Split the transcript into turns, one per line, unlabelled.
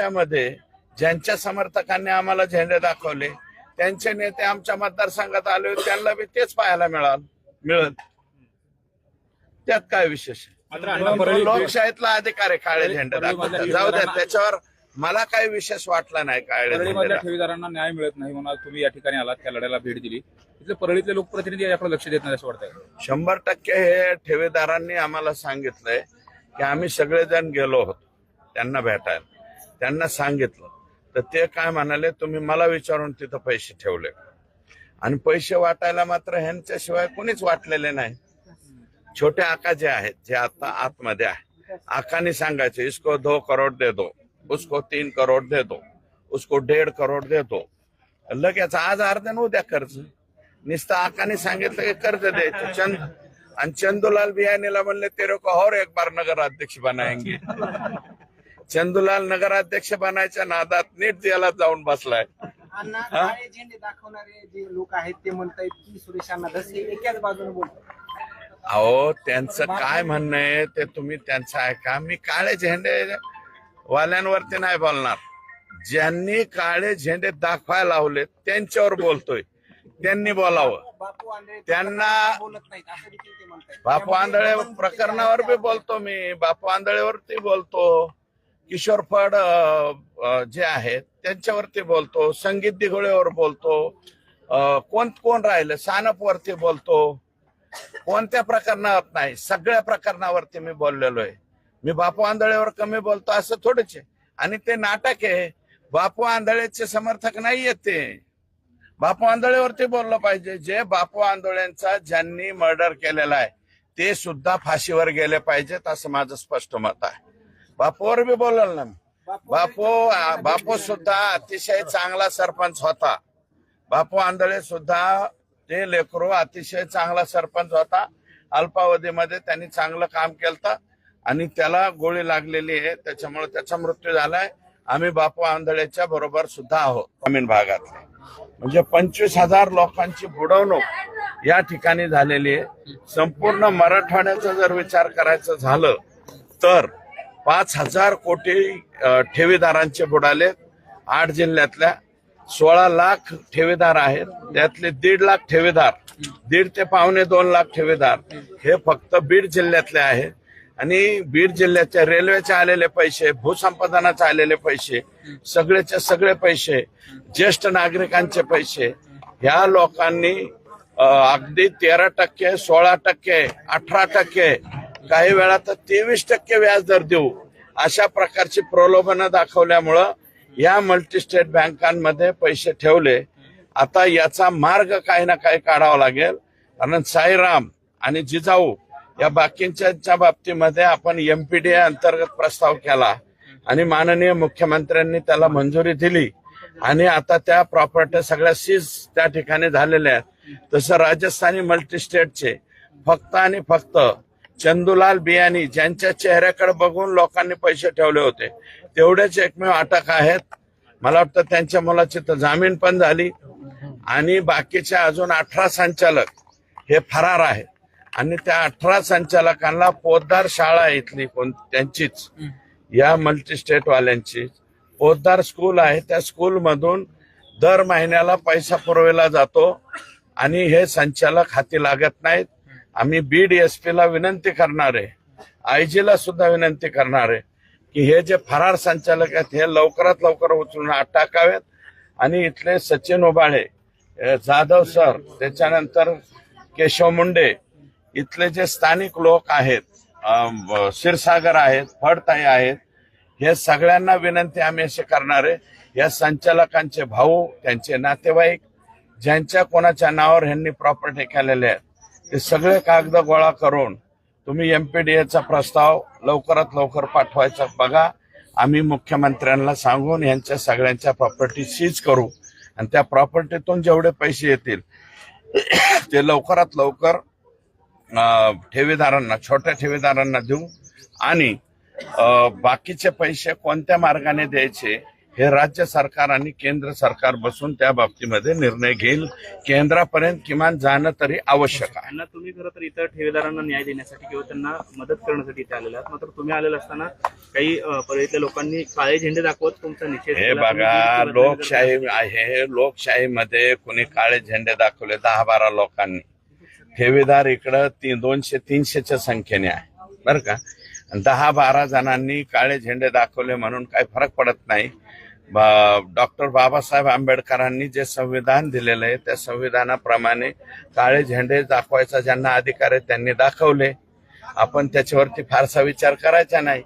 पक्षामध्ये ज्यांच्या समर्थकांनी आम्हाला झेंडे दाखवले त्यांचे नेते आमच्या मतदारसंघात आले त्यांना बी तेच पाहायला मिळाल मिळत. त्यात काय विशेष लोकशाहीतला अधिकार आहे काळे झेंडे दाखवतात. जाऊ द्या त्याच्यावर मला काही विशेष वाटला नाही दाखवतात.
ठेवीदारांना न्याय मिळत नाही म्हणून आज तुम्ही या ठिकाणी आलात त्या लढ्याला भेट दिली. इथले परळीतले लोकप्रतिनिधी याकडे लक्ष देत नाही असं वाटतंय.
शंभर टक्के हे ठेवीदारांनी आम्हाला सांगितलंय की आम्ही सगळेजण गेलो होतो त्यांना भेटायला. त्यांना सांगितलं. तर ते काय म्हणाले तुम्ही मला विचारून तिथं पैसे ठेवले. आणि पैसे वाटायला मात्र ह्यांच्याशिवाय कोणीच वाटलेले नाही. छोटे आका जे आहेत जे आता आतमध्ये आहे आकाने सांगायचे इसको दो करोड दे दो उसको तीन करोड दे दो उसको डेढ़ करोड दे दो. लगेच आज अर्ध्यान उद्या कर्ज. नुसतं आकाने सांगितलं की कर्ज द्यायचं. चंद आणि चंदूलाल बियानीला म्हणले तेरे को और एक बार नगर अध्यक्ष बनाएंगे चंदूलाल नगराध्यक्ष बनायच्या नादात नीट याला जाऊन बसलाय.
अण्णा काळे झेंडे दाखवणारे जे लोक आहेत ते म्हणतायत की सुरेश अण्णा धसे एकाच बाजूने बोलतात.
अहो त्यांचं काय म्हणणं आहे ते तुम्ही त्यांचं ऐका. मी काळे झेंडे वाल्यांवरती नाही बोलणार. ज्यांनी काळे झेंडे दाखवायला लावले त्यांच्यावर बोलतोय. त्यांनी बोलावं.
बापू आंधळे
त्यांना-
बोलत नाहीत असं देखील ते म्हणतायत.
बापू आंधळे प्रकरणावर बी बोलतो मी. बापू आंधळेवरती बोलतो. किशोर फड जे आहेत त्यांच्यावरती बोलतो संगीत दिघोळेवर बोलतो कोण कोण राहिलं सानप वरती बोलतो कोणत्या प्रकरणावर नाही सगळ्या प्रकरणावरती मी बोललेलो आहे. मी बापू आंधळेवर कमी बोलतो असं थोडंच आहे. आणि ते नाटक आहे बापू आंधळेचे समर्थक नाहीयेत ते. बापू आंधळेवरती बोललं पाहिजे जे बापू आंधळेंचा ज्यांनी मर्डर केलेला आहे ते सुद्धा फाशीवर गेले पाहिजेत असं माझं स्पष्ट मत आहे. बापूवर बी बोलल ना. मी बापू बापू सुद्धा अतिशय चांगला सरपंच होता. बापू आंधळे सुद्धा ते लेकरू अतिशय चांगला सरपंच होता. अल्पावधीमध्ये त्यांनी चांगलं काम केलं आणि त्याला गोळी लागलेली आहे. त्याच्यामुळे त्याचा मृत्यू झालाय. आम्ही बापू आंधळेच्या बरोबर सुद्धा आहोत ग्रामीण भागातले. म्हणजे पंचवीस हजार लोकांची बुडवणूक या ठिकाणी झालेली आहे. संपूर्ण मराठवाड्याचा जर विचार करायचं झालं तर पाच हजार कोटी ठेवीदारांचे बुडाले. आठ जिल्ह्यातल्या सोळा लाख ठेवीदार आहेत. त्यातले दीड लाख ठेवीदार दीड ते पावणे दोन लाख ठेवीदार हे फक्त बीड जिल्ह्यातले आहेत. आणि बीड जिल्ह्याच्या रेल्वेचे आलेले पैसे भूसंपादनाचे आलेले पैसे सगळेचे सगळे पैसे ज्येष्ठ नागरिकांचे पैसे ह्या लोकांनी अगदी तेरा टक्के सोळा टक्के अठरा टक्के काही वेळा तर तेवीस टक्के व्याज दर देऊ. अशा प्रकारची प्रलोभनं दाखवल्यामुळं या मल्टीस्टेट बँकांमध्ये पैसे ठेवले. आता याचा मार्ग काही ना काही काढावा लागेल. कारण साईराम आणि जिजाऊ या बाकींच्या बाबतीमध्ये आपण एमपीडीए अंतर्गत प्रस्ताव केला आणि माननीय मुख्यमंत्र्यांनी त्याला मंजुरी दिली. आणि आता त्या प्रॉपर्टी सगळ्या सीज त्या ठिकाणी झालेल्या आहेत. तसं राजस्थानी मल्टीस्टेटचे फक्त आणि फक्त चंदूलाल बियानी ज्यांच्या चेहऱ्याकडे बघून लोकांनी पैसे ठेवले होते तेवढेच एकमेव अटक आहेत. मला वाटतं त्यांच्या मुलाची तर जामीन पण झाली. आणि बाकीचे अजून अठरा संचालक हे फरार आहेत. आणि त्या अठरा संचालकांना पोद्दार शाळा आहे इथली कोण त्यांचीच. या मल्टी स्टेटवाल्यांची पोद्दार स्कूल आहे त्या स्कूलमधून दर महिन्याला पैसा पुरवला जातो. आणि हे संचालक हाती लागत नाहीत. आम्ही बीड एस विनंती करणार आहे आयजीला सुद्धा विनंती करणार आहे की हे जे फरार संचालक आहेत हे लवकरात लवकर उचलून आत टाकावेत. आणि इथले सचिन उबाळे जाधव सर त्याच्यानंतर केशव मुंडे इथले जे स्थानिक लोक आहेत अम, क्षीरसागर आहेत फडताई आहेत हे सगळ्यांना विनंती आम्ही अशी करणार आहे. या संचालकांचे भाऊ त्यांचे नातेवाईक ज्यांच्या कोणाच्या नावावर ह्यांनी प्रॉपर्टी केलेल्या आहेत ते सगळे कागद गोळा करून तुम्ही एमपीडीएचा प्रस्ताव लवकरात लवकर पाठवायचा. बघा आम्ही मुख्यमंत्र्यांना सांगून यांच्या सगळ्यांच्या प्रॉपर्टी सीज करू आणि त्या प्रॉपर्टीतून जेवढे पैसे येतील ते लवकरात लवकर ठेवीदारांना छोट्या ठेवीदारांना देऊ आणि बाकीचे पैसे कोणत्या मार्गाने द्यायचे हे राज्य सरकार आणि केंद्र सरकार बसून त्या बाबतीमध्ये निर्णय घेईल. केंद्रापर्यंत किमान जाणं तरी आवश्यक आहे.
त्यांना तुम्ही खरं तर इतर ठेवीदारांना न्याय देण्यासाठी किंवा त्यांना मदत करण्यासाठी इथे आलेले आहात. मात्र तुम्ही आलेले असताना काही परळीतल्या लोकांनी काळे झेंडे दाखवत तुमचा निषेध
हे
केला.
बघा लोकशाही आहे. लोकशाहीमध्ये कुणी काळे झेंडे दाखवले दहा बारा लोकांनी. ठेवीदार इकडं ती दोनशे तीनशेच्या संख्येने आहे. बरं का? आणि दहा बारा जणांनी काळे झेंडे दाखवले म्हणून काही फरक पडत नाही. डॉक्टर बाबासाहेब आंबेडकरांनी जे संविधान दिलेलं आहे त्या संविधानाप्रमाणे काळे झेंडे दाखवायचा ज्यांना अधिकार आहे त्यांनी दाखवले. आपण त्याच्यावरती फारसा विचार करायचा नाही.